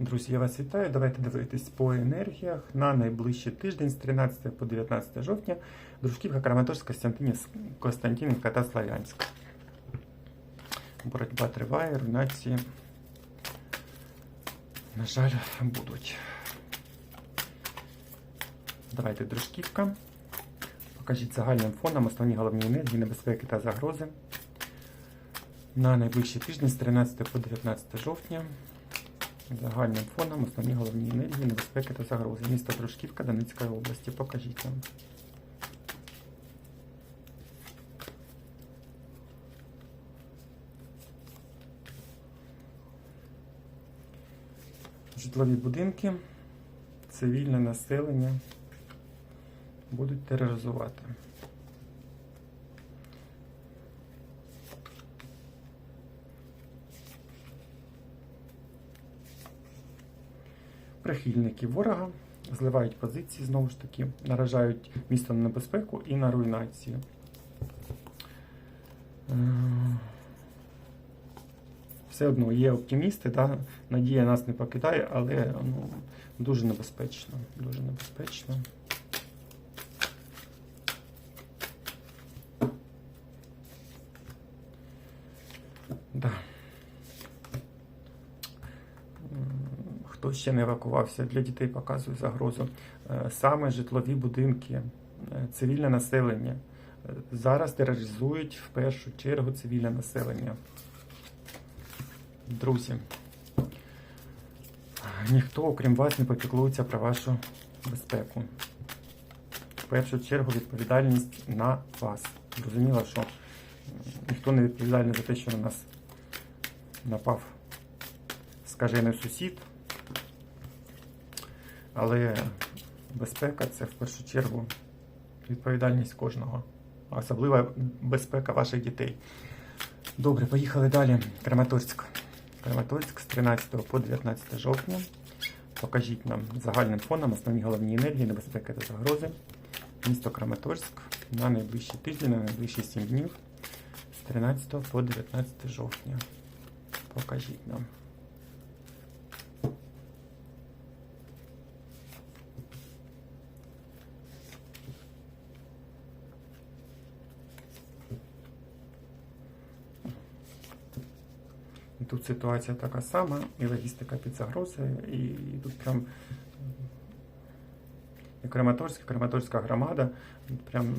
Друзі, я вас вітаю. Давайте дивитись по енергіях на найближчий тиждень з 13 по 19 жовтня. Дружківка, Краматорськ, Костянтинівськ, Костянтинівка та Славянськ. Боротьба триває, руйнації, на жаль, будуть. Давайте дружківка. Покажіть загальним фоном основні головні енергії, небезпеки та загрози. На найближчий тиждень з 13 по 19 жовтня. Загальним фоном основні головні енергії, небезпеки та загрози. Місто Дружківка Донецької області. Покажіть нам. Житлові будинки, цивільне населення будуть тероризувати. Прихильники ворога зливають позиції знову ж таки, наражають місто на небезпеку і на руйнацію. Е, Все одно є оптимісти, да? надія нас не покидає, але ну, дуже небезпечно. Дуже небезпечно. Да. М, Хто ще не евакувався, для дітей показую загрозу. Е, Саме житлові будинки, е, цивільне населення. Е, Зараз тероризують в першу чергу цивільне населення. Друзі, ніхто, окрім вас, не попіклується про вашу безпеку. В першу чергу відповідальність на вас. Зрозуміло, що ніхто не відповідальний за те, що на нас напав скажений сусід. Але безпека це в першу чергу відповідальність кожного, а особливо безпека ваших дітей. Добре, поїхали далі. Краматорськ. Краматорськ з 13 по 19 жовтня. Покажіть нам загальним фоном основні головні енергії, небезпеки та загрози. Місто Краматорськ на найближчі тижні, на найближчі 7 днів з 13 по 19 жовтня. Покажіть нам. Тут ситуація така сама, і логістика під загрозою, і, тут прям і Краматорськ, Краматорська громада, прям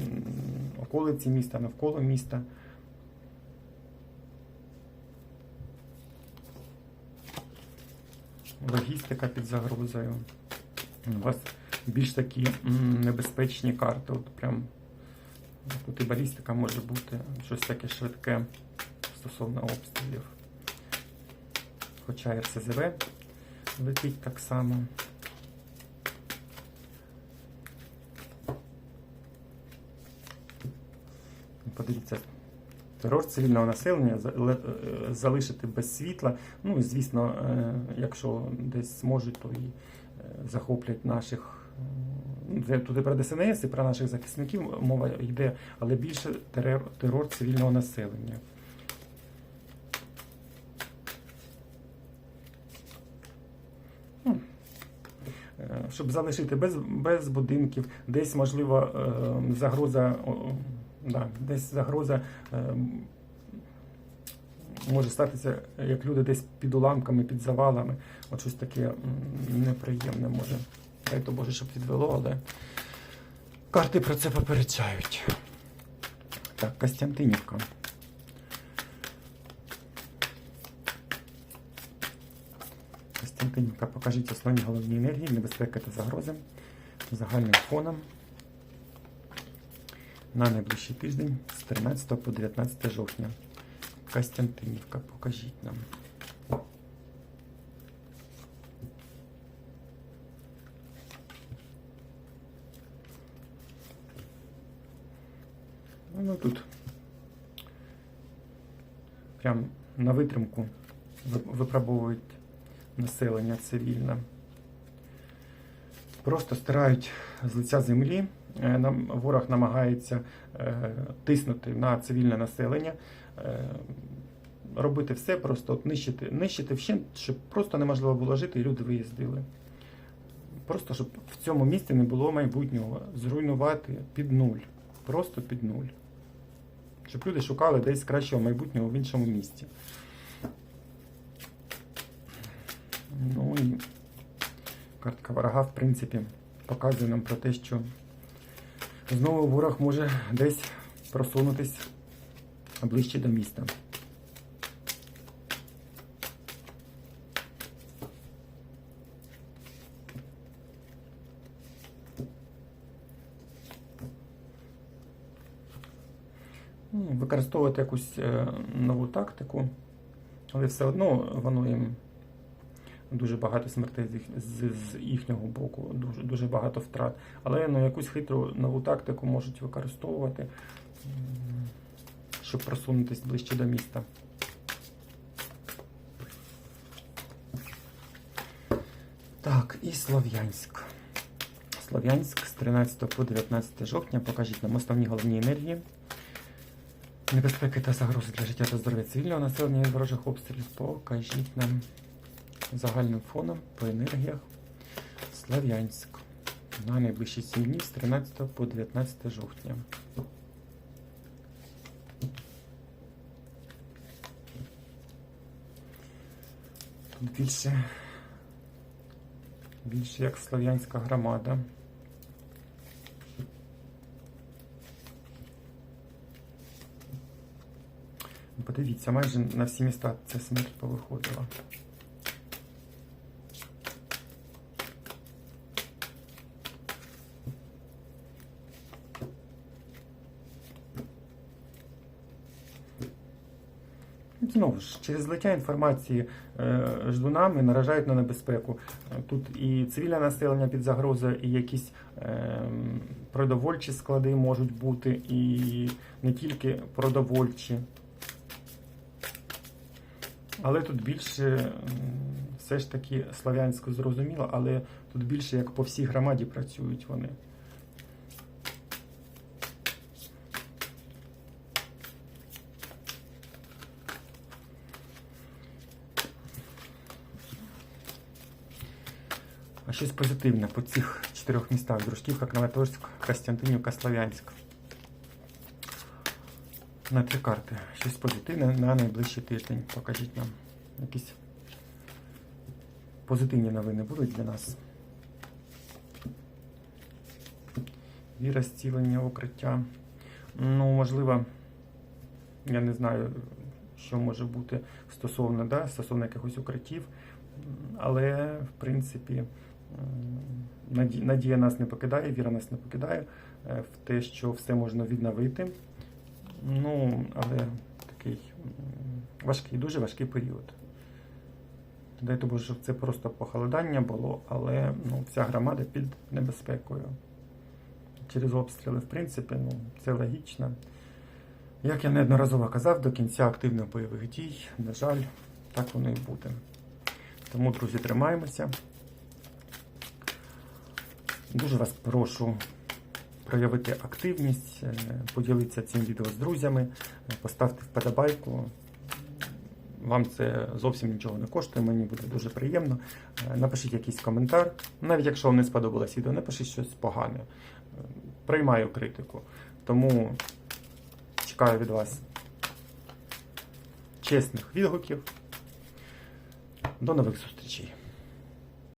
околиці міста, навколо міста. Логістика під загрозою. У вас більш такі небезпечні карти. От прям тут і балістика може бути, щось таке швидке стосовно обстрілів. Хоча РСЗВ летить так само. Подивіться, терор цивільного населення е, залишити без світла. Ну і звісно, е, якщо десь зможуть, то і е, захоплять наших. ну, тут і про ДСНС, і про наших захисників мова йде, але більше терор, терор цивільного населення. Щоб залишити без, без будинків, десь можливо е, загроза, да, десь загроза е, може статися, як люди десь під уламками, під завалами. От щось таке неприємне може. Дай то Боже, щоб відвело, але карти про це попереджають. Так, Костянтинівка. Костянтинівка, покажіть основні головні енергії, небезпеки та загрози загальним фоном на найближчий тиждень з 13 по 19 жовтня. Костянтинівка, покажіть нам. Ну тут прям на витримку ви- випробовують населення цивільне. Просто стирають з лиця землі. Е, Нам ворог намагається е, тиснути на цивільне населення. Е, робити все, просто нищити, нищити вщент, щоб просто неможливо було жити і люди виїздили. Просто щоб в цьому місті не було майбутнього. Зруйнувати під нуль. Просто під нуль. Щоб люди шукали десь кращого майбутнього в іншому місті. Ну і картка ворога, в принципі, показує нам про те, що знову ворог може десь просунутись ближче до міста. Ну, Використовувати якусь е, нову тактику, але все одно воно їм дуже багато смертей з, їх- з, з їхнього боку, дуже, дуже багато втрат. Але ну, якусь хитру нову тактику можуть використовувати, щоб просунутися ближче до міста. Так, і Слов'янськ. Слов'янськ з 13 по 19 жовтня. Покажіть нам основні головні енергії. Небезпеки та загрози для життя та здоров'я цивільного населення від ворожих обстрілів. Покажіть нам загальним фоном по енергіях Слов'янськ на найближчі 7 днів з 13 по 19 жовтня. Тут більше, більше як слов'янська громада. Подивіться, майже на всі міста ця смерть повиходила. Знову ж, через злиття інформації е, ждунами наражають на небезпеку. Е, Тут і цивільне населення під загрозою, і якісь е, продовольчі склади можуть бути, і не тільки продовольчі. Але тут більше все ж таки славянсько зрозуміло, але тут більше як по всій громаді працюють вони. Щось позитивне по цих чотирьох містах: Дружківка, Краматорськ, Костянтинівка, Слов'янськ. На три карти. Щось позитивне на найближчий тиждень. Покажіть нам. Якісь позитивні новини будуть для нас. Віра, зцілення, укриття. Ну, можливо, я не знаю, що може бути стосовно, да, стосовно якихось укриттів. Але, в принципі, надія нас не покидає, віра нас не покидає е, в те, що все можна відновити. Ну, але такий важкий, дуже важкий період. Дай Боже, щоб це просто похолодання було, але ну, вся громада під небезпекою. Через обстріли, в принципі, ну, це логічно. Як я неодноразово казав, до кінця активних бойових дій, на жаль, так воно і буде. Тому, друзі, тримаємося. Дуже вас прошу проявити активність, е, поділитися цим відео з друзями, е, поставте вподобайку. Вам це зовсім нічого не коштує, мені буде дуже приємно. Е, Напишіть якийсь коментар. Навіть якщо вам не сподобалось відео, напишіть щось погане. Приймаю критику. Тому чекаю від вас чесних відгуків. До нових зустрічей.